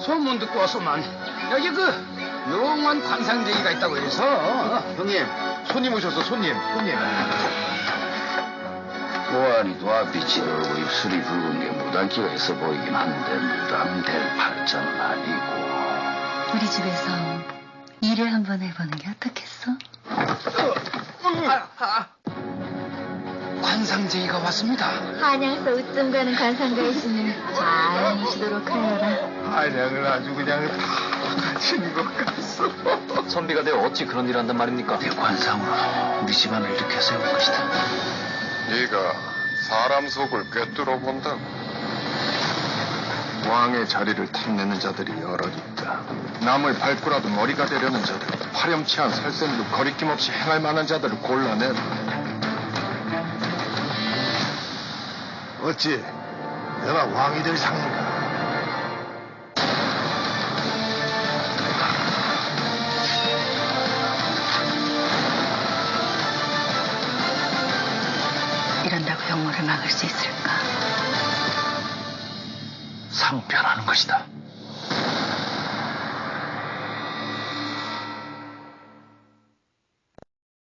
소문 듣고 왔소만 여기 그 영원 관상제기가 있다고 해서 형님, 손님 오셨어, 손님, 손님. 보안이 도 앞빛이 돌고 입술이 붉은 게 무단기가 있어 보이긴 한데 무단될 발전은 아니고 우리 집에서 일을 한번 해보는 게 어떻겠어? 아, 아. 관상제기가 왔습니다 한양서 으뜸 가는 관상가이시니 잘 모시도록 하여 라. 한양을 아주 그냥 다 가진 것 같소. 선비가 되어 어찌 그런 일을 한단 말입니까? 내 관상으로 우리 집안을 일으켜 세울 것이다 네가 사람 속을 꿰뚫어 본다고. 왕의 자리를 탐내는 자들이 여럿 있다. 남을 밟고라도 머리가 되려는 자들, 화렴치한 살생도 거리낌 없이 행할 만한 자들을 골라내라. 어찌 내가 왕이 될 상인가? 영모를 막을 수 있을까? 상변하는 것이다